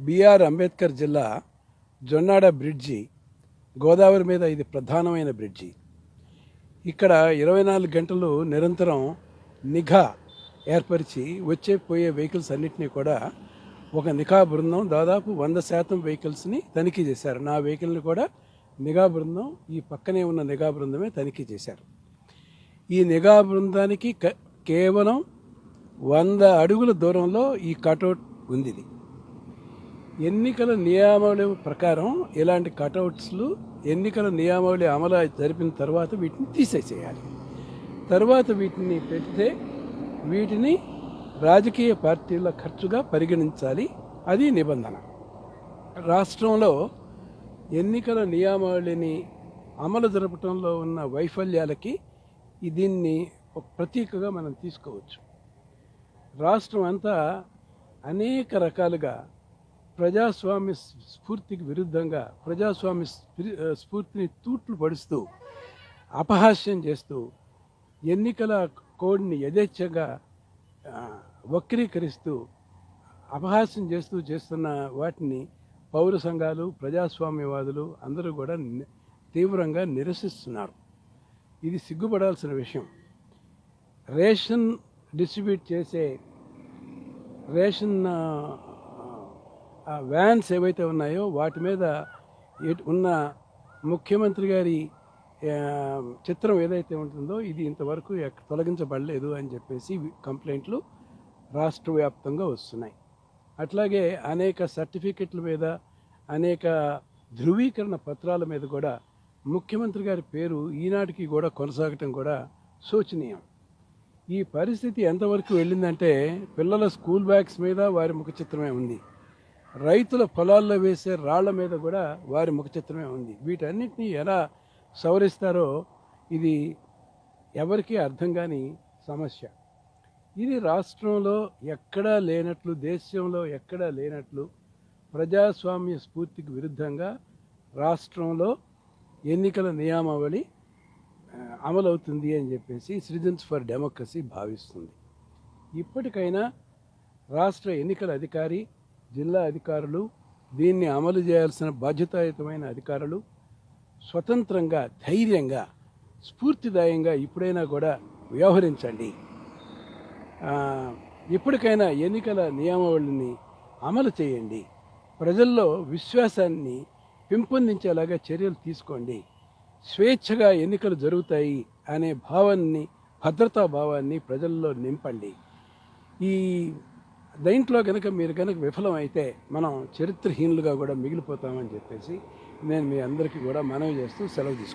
BR Ambedkar జిల్లా Jonnada bridge Godavari మీద ఇది ప్రధానమైన బ్రిడ్జి. ఇక్కడ ఇరవై నాలుగు గంటలు నిరంతరం నిఘా ఏర్పరిచి వచ్చే పోయే వెహికల్స్ అన్నిటినీ కూడా ఒక నిఘా బృందం దాదాపు వంద శాతం వెహికల్స్ని తనిఖీ చేశారు. నా వెహికల్ని కూడా నిఘా బృందం ఈ పక్కనే ఉన్న నిఘా బృందమే తనిఖీ చేశారు. ఈ నిఘా బృందానికి క- కేవలం వంద అడుగుల దూరంలో ఈ కటౌట్ ఉంది ఇది. ఎన్నికల నియమావళి ప్రకారం ఇలాంటి కటౌట్స్లు ఎన్నికల నియమావళి అమలు జరిపిన తర్వాత వీటిని తీసేసేయాలి. తర్వాత వీటిని పెడితే వీటిని రాజకీయ పార్టీల ఖర్చుగా పరిగణించాలి. అది నిబంధన. రాష్ట్రంలో ఎన్నికల నియమావళిని అమలు జరపడంలో ఉన్న వైఫల్యాలకి దీన్ని ఒక ప్రతీకగా మనం తీసుకోవచ్చు. రాష్ట్రం అంతా అనేక రకాలుగా ప్రజాస్వామ్య స్ఫూర్తికి విరుద్ధంగా ప్రజాస్వామ్య స్ఫూర్తిని తూట్లు పడుస్తూ అపహాస్యం చేస్తూ ఎన్నికల కోడ్ని యథేచ్ఛగా వక్రీకరిస్తూ అపహాస్యం చేస్తూ చేస్తున్న వాటిని పౌర సంఘాలు ప్రజాస్వామ్యవాదులు అందరూ కూడా తీవ్రంగా నిరసిస్తున్నారు. ఇది సిగ్గుపడాల్సిన విషయం. రేషన్ డిస్ట్రిబ్యూట్ చేసే రేషన్ ఆ, వ్యాన్స్ ఏవైతే ఉన్నాయో వాటి మీద ఉన్న ముఖ్యమంత్రి గారి చిత్రం ఏదైతే ఉంటుందో ఇది ఇంతవరకు తొలగించబడలేదు అని చెప్పేసి కంప్లైంట్లు రాష్ట్ర వ్యాప్తంగా వస్తున్నాయి. అట్లాగే అనేక సర్టిఫికెట్ల మీద అనేక ధృవీకరణ పత్రాల మీద కూడా ముఖ్యమంత్రి గారి పేరు ఈనాటికి కూడా కొనసాగటం కూడా శోచనీయం. ఈ పరిస్థితి ఎంతవరకు వెళ్ళిందంటే పిల్లల స్కూల్ బ్యాగ్స్ మీద వారి ముఖ చిత్రమే ఉంది. రైతుల పొలాల్లో వేసే రాళ్ళ మీద కూడా వారి ముఖ చిత్రమే ఉంది. వీటన్నిటిని ఎలా సవరిస్తారో ఇది ఎవరికీ అర్థం కాని సమస్య. ఇది రాష్ట్రంలో ఎక్కడా లేనట్లు దేశంలో ఎక్కడా లేనట్లు ప్రజాస్వామ్య స్ఫూర్తికి విరుద్ధంగా రాష్ట్రంలో ఎన్నికల నియామావళి అమలవుతుంది అని చెప్పేసి సిటిజన్స్ ఫర్ డెమోక్రసీ భావిస్తుంది. ఇప్పటికైనా రాష్ట్ర ఎన్నికల అధికారి జిల్లా అధికారులు దీన్ని అమలు చేయాల్సిన బాధ్యతాయుతమైన అధికారులు స్వతంత్రంగా ధైర్యంగా స్ఫూర్తిదాయంగా ఇప్పుడైనా కూడా వ్యవహరించండి. ఇప్పటికైనా ఎన్నికల నియమావళిని అమలు చేయండి. ప్రజల్లో విశ్వాసాన్ని పెంపొందించేలాగా చర్యలు తీసుకోండి. స్వేచ్ఛగా ఎన్నికలు జరుగుతాయి అనే భావాన్ని భద్రతా భావాన్ని ప్రజల్లో నింపండి. ఈ దీంట్లో కనుక మీరు కనుక విఫలమైతే మనం చరిత్రహీనులుగా కూడా మిగిలిపోతామని చెప్పేసి నేను మీ అందరికీ కూడా మనవి చేస్తూ సెలవు తీసుకుంటాను